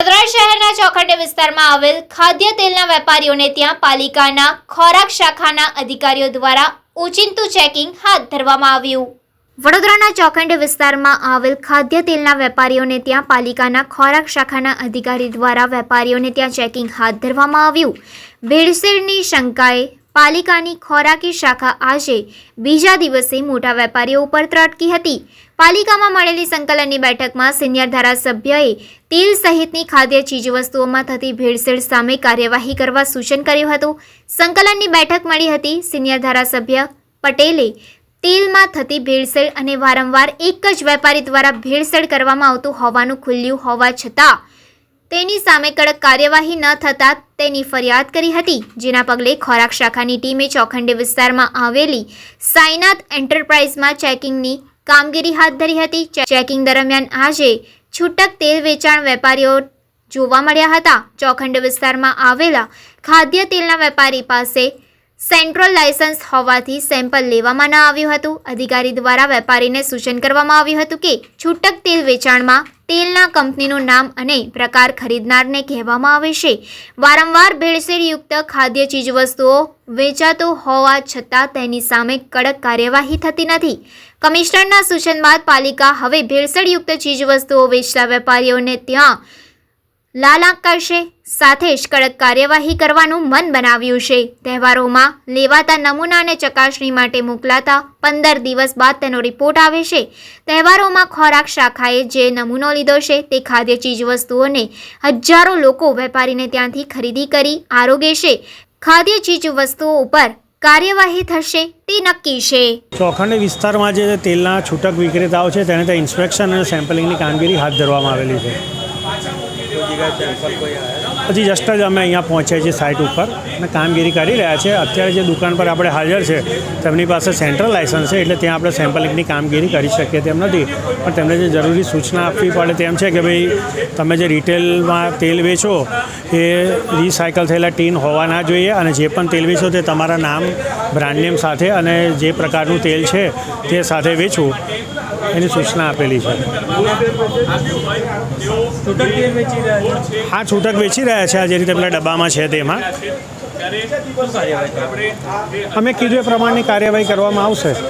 વડોદરા શહેરના ચોખંડ વિસ્તારમાં આવેલ ખાદ્ય તેલના વેપારીઓને ત્યાં પાલિકાના ખોરાક શાખાના અધિકારીઓ દ્વારા ઓચિંતું ચેકિંગ હાથ ધરવામાં આવ્યું. વડોદરાના ચોખંડ વિસ્તારમાં આવેલ ખાદ્ય તેલના વેપારીઓને ત્યાં પાલિકાના ખોરાક શાખાના અધિકારી દ્વારા વેપારીઓને ત્યાં ચેકિંગ હાથ ધરવામાં આવ્યું. ભેળસેળની શંકાએ પાલિકાની ખોરાકી શાખા આજે બીજા દિવસે મોટા વેપારીઓ ઉપર ત્રટકી હતી. પાલિકામાં મળેલી સંકલનની બેઠકમાં સિનિયર ધારાસભ્યએ તેલ સહિતની ખાદ્ય ચીજવસ્તુઓમાં થતી ભેળસેળ સામે કાર્યવાહી કરવા સૂચન કર્યું હતું. સંકલનની બેઠક મળી હતી. સિનિયર ધારાસભ્ય પટેલે તેલમાં થતી ભેળસેળ અને વારંવાર એક જ વેપારી દ્વારા ભેળસેળ કરવામાં આવતું હોવાનું ખુલ્યું હોવા છતાં તેની સામે કડક કાર્યવાહી ન થતાં તેની ફરિયાદ કરી હતી, જેના પગલે ખોરાક શાખાની ટીમે ચોખંડી વિસ્તારમાં આવેલી સાયનાથ એન્ટરપ્રાઇઝમાં ચેકિંગની કામગીરી હાથ ધરી હતી. ચેકિંગ દરમિયાન આજે છૂટક તેલ વેચાણ વેપારીઓ જોવા મળ્યા હતા. ચોખંડ વિસ્તારમાં આવેલા ખાદ્ય તેલના વેપારી પાસે સેન્ટ્રલ લાયસન્સ હોવાથી સેમ્પલ લેવામાં ન આવ્યું હતું. અધિકારી દ્વારા વેપારીને સૂચન કરવામાં આવ્યું હતું કે, છૂટક તેલ વેચાણમાં તેલના કંપનીનું નામ અને પ્રકાર ખરીદનારને કહેવામાં આવે છે. વારંવાર ભેળસેળયુક્ત ખાદ્ય ચીજવસ્તુઓ વેચાતો હોવા છતાં તેની સામે કડક કાર્યવાહી થતી નથી. કમિશનરના સૂચન બાદ પાલિકા હવે ભેળસેળયુક્ત ચીજવસ્તુઓ વેચતા વેપારીઓને ત્યાં લાલાંક કરશે. સાથે જ કડક કાર્યવાહી કરવાનું મન બનાવ્યું છે. તહેવારોમાં લેવાતા નમૂનાને ચકાસણી માટે મોકલાતા પંદર દિવસ બાદ તેનો રિપોર્ટ આવે છે. તહેવારોમાં ખોરાક શાખાએ જે નમૂનો લીધો છે તે ખાદ્ય ચીજવસ્તુઓને હજારો લોકો વેપારીને ત્યાંથી ખરીદી કરી આરોગે છે. ખાદ્ય ચીજવસ્તુઓ ઉપર કાર્યવાહી થશે તે નક્કી છે. ચોખંડી વિસ્તારમાં જે તેલના છૂટક વિક્રેતાઓ છે તેને ત્યાં ઇન્સ્પેક્શન અને સેમ્પલિંગની કામગીરી હાથ ધરવામાં આવેલી છે. હજી જસ્ટ જ અમે અહીંયા પહોંચ્યા છીએ સાઇટ ઉપર. અને કામગીરી કરી રહ્યા છે અત્યારે જે દુકાન પર આપણે હાજર છે, તેમની પાસે સેન્ટ્રલ લાયસન્સ છે, એટલે ત્યાં આપણે સેમ્પલિંગની કામગીરી કરી શકીએ તેમ નથી. પણ તેમને જે જરૂરી સૂચના આપવી પડે તેમ છે કે ભાઈ, તમે જે રિટેલમાં તેલ વેચો, એ રિસાયકલ થયેલા ટીન હોવા ના જોઈએ અને જે પણ તેલ વેચો તે તમારા નામ બ્રાન્ડ નેમ સાથે અને જે પ્રકારનું તેલ છે તે સાથે વેચવું એની સૂચના આપેલી છે. હા છૂટક વેચી રહ્યા છે આ જે રીતે પેલા ડબ્બામાં છે તેમાં અમે કીધું એ પ્રમાણની કાર્યવાહી કરવામાં આવશે.